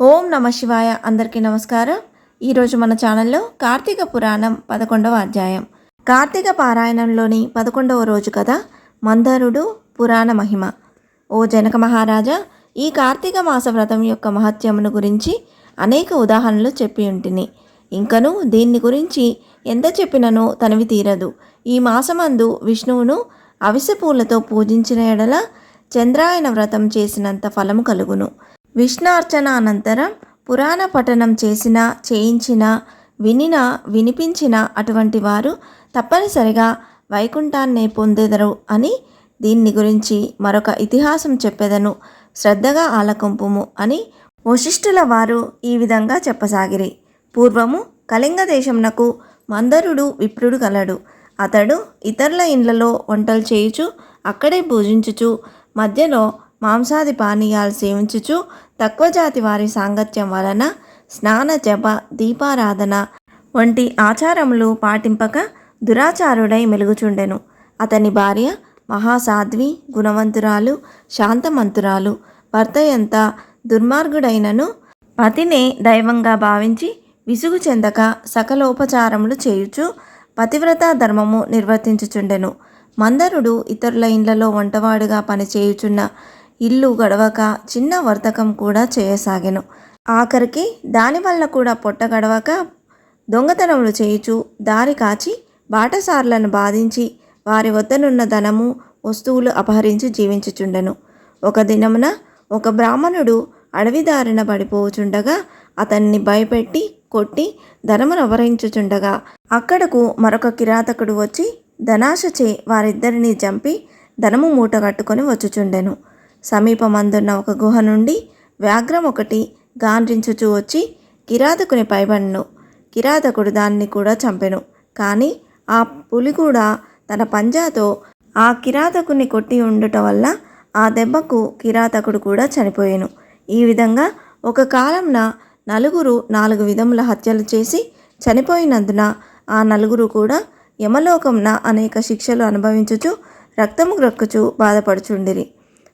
ఓం నమ శివాయ. అందరికీ నమస్కారం. ఈరోజు మన ఛానల్లో కార్తీక పురాణం పదకొండవ అధ్యాయం. కార్తీక పారాయణంలోని పదకొండవ రోజు కదా మందరుడు పురాణ మహిమ. ఓ జనక మహారాజా ఈ కార్తీక మాస వ్రతం యొక్క మహత్యమును గురించి అనేక ఉదాహరణలు చెప్పి ఉంటిని. ఇంకను దీన్ని గురించి ఎంత చెప్పిననో తనవి తీరదు. ఈ మాసమందు విష్ణువును అవిసె పూలతో పూజించిన ఎడల చంద్రాయన వ్రతం చేసినంత ఫలము కలుగును. విష్ణార్చన అనంతరం పురాణ పఠనం చేసిన చేయించిన వినిన వినిపించిన అటువంటి వారు తప్పనిసరిగా వైకుంఠాన్ని పొందెదరు అని దీన్ని గురించి మరొక ఇతిహాసం చెప్పెదను. శ్రద్ధగా ఆలకంపుము అని వశిష్ఠుల వారు ఈ విధంగా చెప్పసాగిరి. పూర్వము కళింగ దేశంనకు మందరుడు విప్రుడు కలడు. అతడు ఇతరుల ఇండ్లలో వంటలు చేయుచు అక్కడే పూజించుచు మధ్యలో మాంసాది పానీయాలు సేవించుచు తక్కువ జాతి వారి సాంగత్యం వలన స్నాన జప దీపారాధన వంటి ఆచారములు పాటింపక దురాచారుడై మెలుగుచుండెను. అతని భార్య మహాసాధ్వి గుణవంతురాలు శాంతమంతురాలు భర్త ఎంత దుర్మార్గుడైనను పతినే దైవంగా భావించి విసుగు చెందక సకలోపచారములు చేయుచు పతివ్రత ధర్మము నిర్వర్తించుచుండెను. మందరుడు ఇతరుల ఇండ్లలో వంటవాడుగా పనిచేయుచున్న ఇల్లు గడవక చిన్న వర్తకం కూడా చేయసాగాను. ఆఖరికి దానివల్ల కూడా పొట్ట గడవక దొంగతనములు చేయుచు దారి కాచి బాటసార్లను బాధించి వారి వద్దనున్న ధనము వస్తువులు అపహరించి జీవించుచుండెను. ఒక దినమున ఒక బ్రాహ్మణుడు అడవిదారిన పడిపోచుండగా అతన్ని భయపెట్టి కొట్టి ధనమును అపహరించుచుండగా అక్కడకు మరొక కిరాతకుడు వచ్చి ధనాశచే వారిద్దరిని చంపి ధనము మూట కట్టుకొని వచ్చుచుండెను. సమీపమందున్న ఒక గుహ నుండి వ్యాఘ్రం ఒకటి గాండ్రించుచూ వచ్చి కిరాతకుని పైబడిను. కిరాతకుడు దాన్ని కూడా చంపెను. కానీ ఆ పులి కూడా తన పంజాతో ఆ కిరాతకుని కొట్టి ఉండుట వల్ల ఆ దెబ్బకు కిరాతకుడు కూడా చనిపోయాను. ఈ విధంగా ఒక కాలంన నలుగురు నాలుగు విధముల హత్యలు చేసి చనిపోయినందున ఆ నలుగురు కూడా యమలోకంన అనేక శిక్షలు అనుభవించుచు రక్తము గ్రక్కుచు బాధపడుచుండిరి.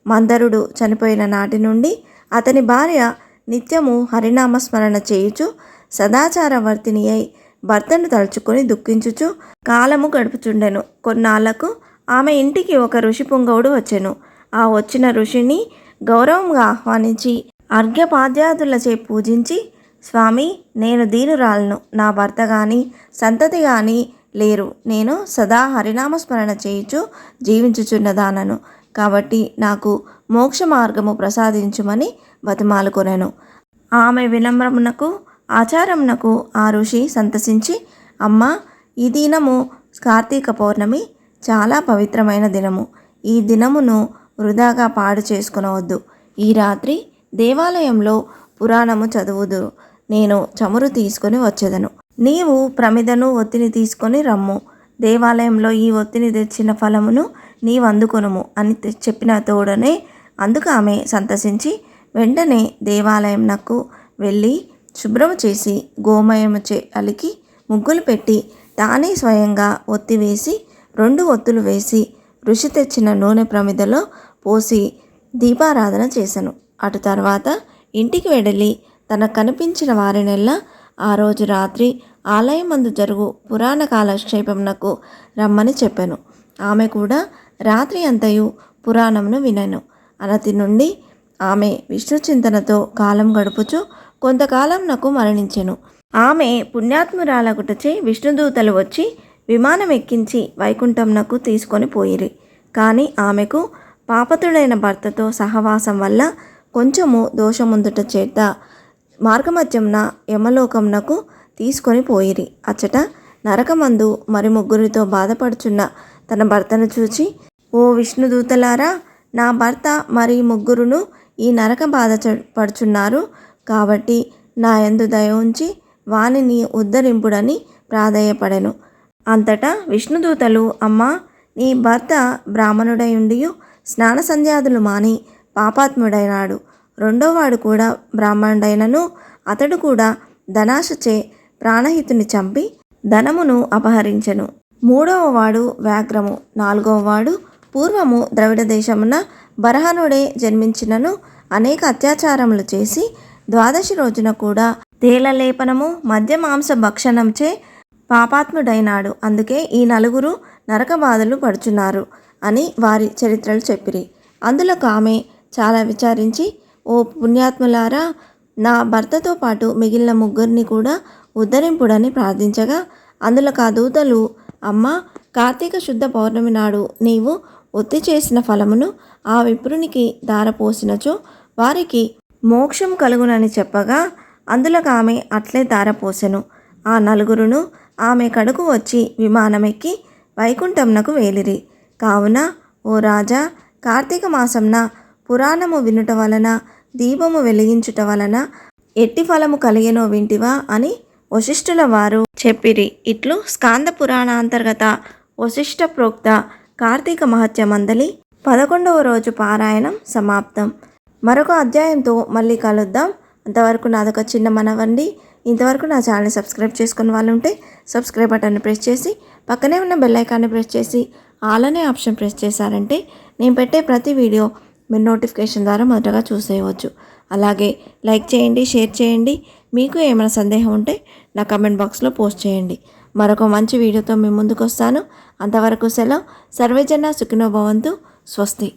మందరుడు చనిపోయిన నాటి నుండి అతని భార్య నిత్యము హరినామస్మరణ చేయుచు సదాచారవర్తిని అయి భర్తను తలుచుకొని దుఃఖించుచు కాలము గడుపుచుండెను. కొన్నాళ్ళకు ఆమె ఇంటికి ఒక ఋషి పుంగవుడు వచ్చెను. ఆ వచ్చిన ఋషిని గౌరవంగా ఆహ్వానించి అర్ఘ్యపాద్యాదులచే పూజించి స్వామి నేను దీనురాలను. నా భర్త కానీ సంతతి కానీ లేరు. నేను సదా హరినామస్మరణ చేయుచు జీవించుచున్నదానను కాబట్టి నాకు మోక్ష మార్గము ప్రసాదించుమని బతిమాలుకొనెను. ఆమె వినమ్రమునకు ఆచారమునకు ఆ ఋషి సంతసించి అమ్మ ఈ దినము కార్తీక పౌర్ణమి చాలా పవిత్రమైన దినము. ఈ దినమును వృధాగా పాడు చేసుకునవద్దు. ఈ రాత్రి దేవాలయంలో పురాణము చదువుదు నేను చమురు తీసుకొని వచ్చేదను. నీవు ప్రమిదను ఒత్తిని తీసుకొని రమ్ము. దేవాలయంలో ఈ ఒత్తిని తెచ్చిన ఫలమును నీవు అని చెప్పిన తోడనే అందుకు ఆమె సంతసించి వెంటనే దేవాలయంనకు వెళ్ళి శుభ్రము చేసి గోమయము చే అలికి ముగ్గులు పెట్టి తానే స్వయంగా ఒత్తి వేసి రెండు ఒత్తులు వేసి ఋషి తెచ్చిన నూనె ప్రమిదలో పోసి దీపారాధన చేశాను అటు తర్వాత ఇంటికి వెడలి తనకు కనిపించిన వారినెల్లా ఆ రోజు రాత్రి ఆలయం మందు జరుగు పురాణ కాలక్షేపంనకు రమ్మని చెప్పాను. ఆమె కూడా రాత్రి అంతయు పురాణమును వినను. అనతి నుండి ఆమె విష్ణు చింతనతో కాలం గడుపుచు కొంతకాలం నాకు మరణించెను. ఆమె పుణ్యాత్మురాలగుటచే విష్ణుదూతలు వచ్చి విమానం ఎక్కించి వైకుంఠంనకు తీసుకొని పోయిరి. కానీ ఆమెకు పాపతుడైన భర్తతో సహవాసం వల్ల కొంచెము దోషముందుట చేత మార్గమధ్యంన యమలోకంనకు తీసుకొని పోయిరి. అచ్చట నరకమందు మరి ముగ్గురితో బాధపడుచున్న తన భర్తను చూచి ఓ విష్ణుదూతలారా నా భర్త మరి ముగ్గురును ఈ నరక బాధ చ- పడుచున్నారు కాబట్టి నా ఎందు దయ ఉంచి వానిని ఉద్ధరింపుడని ప్రాధేయపడెను. అంతటా విష్ణుదూతలు అమ్మా నీ భర్త బ్రాహ్మణుడై ఉండియు స్నాన సంధ్యాదులు మాని పాపాత్ముడైనాడు. రెండోవాడు కూడా బ్రాహ్మణుడైనను అతడు కూడా ధనాశచే ప్రాణహితుని చంపి ధనమును అపహరించెను. మూడవ వాడు వ్యాఘ్రము నాలుగవ వాడు పూర్వము ద్రవిడ దేశమున బరహనుడే జన్మించినను అనేక అత్యాచారములు చేసి ద్వాదశి రోజున కూడా తేలలేపనము మద్య మాంస భక్షణంచే పాపాత్ముడైనాడు. అందుకే ఈ నలుగురు నరక బాధలు పడుచున్నారు అని వారి చరిత్రలు చెప్పిరి. అందులో ఆమె చాలా విచారించి ఓ పుణ్యాత్ములారా నా భర్తతో పాటు మిగిలిన ముగ్గురిని కూడా ఉద్ధరింపుడని ప్రార్థించగా అందులో ఆ దూతలు అమ్మ కార్తీక శుద్ధ పౌర్ణమి నాడు నీవు ఒత్తి చేసిన ఫలమును ఆ విప్రునికి దారపోసినచో వారికి మోక్షం కలుగునని చెప్పగా అందులో ఆమె అట్లే దారపోసెను ఆ నలుగురును ఆమె కడుకు వచ్చి విమానమెక్కి వైకుంఠంనకు వేలిరి. కావున ఓ రాజా కార్తీక మాసంన పురాణము వినుట వలన దీపము వెలిగించుట వలన ఎట్టి ఫలము కలిగెనో వింటివా అని వశిష్ఠుల వారు చెప్పిరి. ఇట్లు స్కాంద పురాణాంతర్గత వశిష్ఠ ప్రోక్త కార్తీక మహత్య మందలి పదకొండవ రోజు పారాయణం సమాప్తం. మరొక అధ్యాయంతో మళ్ళీ కలుద్దాం. అంతవరకు నాదొక చిన్న మనవండి. ఇంతవరకు నా ఛానల్ సబ్స్క్రైబ్ చేసుకున్న వాళ్ళు ఉంటే సబ్స్క్రైబ్ బటన్ని ప్రెస్ చేసి పక్కనే ఉన్న బెల్ ఐకాన్ని ప్రెస్ చేసి ఆల్ అనే ఆప్షన్ ప్రెస్ చేశారంటే నేను పెట్టే ప్రతి వీడియో మీరు నోటిఫికేషన్ ద్వారా మొదటగా చూసేయవచ్చు. అలాగే లైక్ చేయండి షేర్ చేయండి. మీకు ఏమైనా సందేహం ఉంటే నా కమెంట్ బాక్స్లో పోస్ట్ చేయండి. మరొక మంచి వీడియోతో మీ ముందుకు వస్తాను అంతవరకు సెలవు. సర్వేజన సుఖినో భవంతు. స్వస్తి.